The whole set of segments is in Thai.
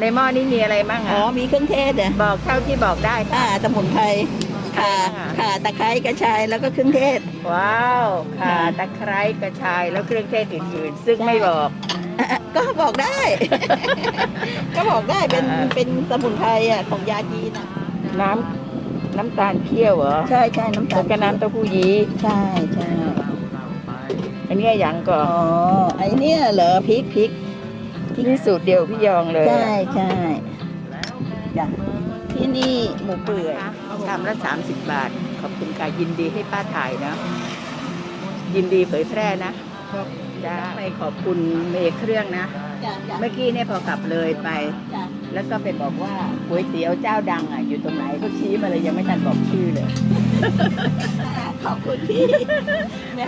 ในหม้อนี้มีอะไรบ้างอ๋ออะมีเครื่องเทศอะบอกเท่าที่บอกได้อ่าสมุนไพรข่าอ่าข่าตะไคร้กระชายแล้วก็เครื่องเทศ ว้าวข่าค่ะตะไคร้กระชายแล้วเครื่องเทศอื่นๆ ซึ่งไม่บอกอะอะก็บอกได้ ก็บอกได้เป็นอ่า เป็นสมุนไพรอะของยาจีนอะน้ำน้ำตาลเคี่ยวเหรอใช่ใช่น้ำตาแล้ลวก็น้ำเต้าหู้ยี้ใช่ใช่อันเนี้ยยังก่ออ๋อไอเนี่ยเหรอพริกพริก ที่สูตรเดียวพี่ยองเลยใช่ใช่จ้ะที่นี่หมูเปื่อยชามละสามสิบบาท ขอบคุณค่ะยินดีให้ป้าถ่ายนะ ยินดีเผยแพร่นะ จ้าไปขอบคุณเมย์เครื่องนะ จ้ะจ้ะเมื่อกี้เนี่ยพอกลับเลยไป จ้ะแล้วก็ไปบอกว่าก๋วยเตี๋ยวเจ้าดังอะ อยู่ตรงไหนก็ชี้มาเลยยังไม่ทันบอกชื่อเลยขอบคุณพี่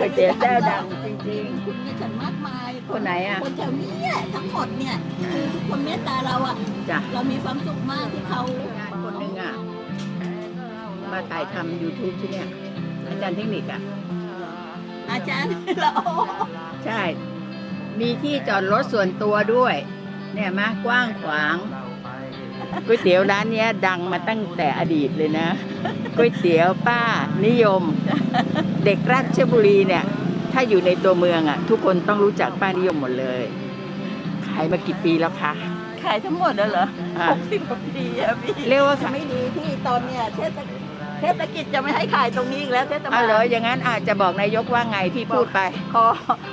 ก๋วยเตี๋ยวเจ้าดังจริง คุณมีฉันมากมายคนไหนอะ คนแถวนี้อะทั้งหมดเนี่ยคือทุกคนเมตตาเราอะ ๆจ้ะ เรามีความสุขมากที่เขางานคนหนึ่งอะ มาถ่ายทำ YouTube ที่เนี่ยอาจารย์เทคนิคอะ อาจารย์เราใช่ มีที่จอดรถส่วนตัวด้วย เนี่ยมากว้างขวางก๋วยเตี๋ยวร้านเนี้ยดังมาตั้งแต่อดีตเลยนะก๋วยเตี๋ยวป้านิยม เด็กราชบุรีเนี่ย ถ้าอยู่ในตัวเมืองอะ ทุกคนต้องรู้จักป้านิยมหมดเลย ขายมากี่ปีแล้วคะ ขายทั้งหมดแล้วเหรออะหกสิบกว่าปีอะพี่เรียกว่าจะขายไม่ดีที่ตอนเนี่ยเทศ เทศกิจจะไม่ให้ขายตรงนี้อีกแล้วเทศบาเอาลเหรออย่างนั้นอาจจะบอกนายกว่าไงพี่พูดไป ขอ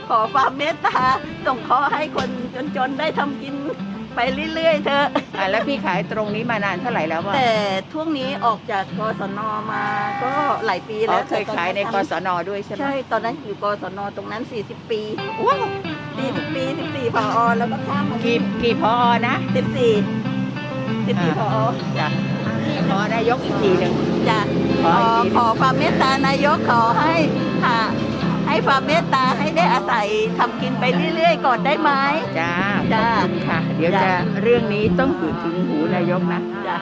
ขอความเมตตาส่งขอให้คนจนๆได้ทำกินไปเรื่อยๆเถอะ อะแล้วพี่ขายตรงนี้มานานเท่าไหร่แล้ววะแต่ช่วงนี้ออกจากกศนมาก็หลายปีอ๋แล้อวเคยขายในกศนด้วยใช่ไหมใช่ตอนนั้นอยู่กศนตรงนั้น 40 ปีว้าว40ปี14พอแล้วก็ข้ามมากี่กี่พอนะ 14 14พอจ้ะ ขอนายกอีกทีหนึ่ง จะขขอออีกทีขอความเมตตานายกขอให้ค่ะ ให้ความเมตตาให้ได้อาศัยทำกินไปเรื่อยๆก่อนได้ไหม จ้าจ้าขอบคุณค่ะ เดี๋ยวจ้าจะเรื่องนี้ต้องถึงหูนายกนะ จ้ะ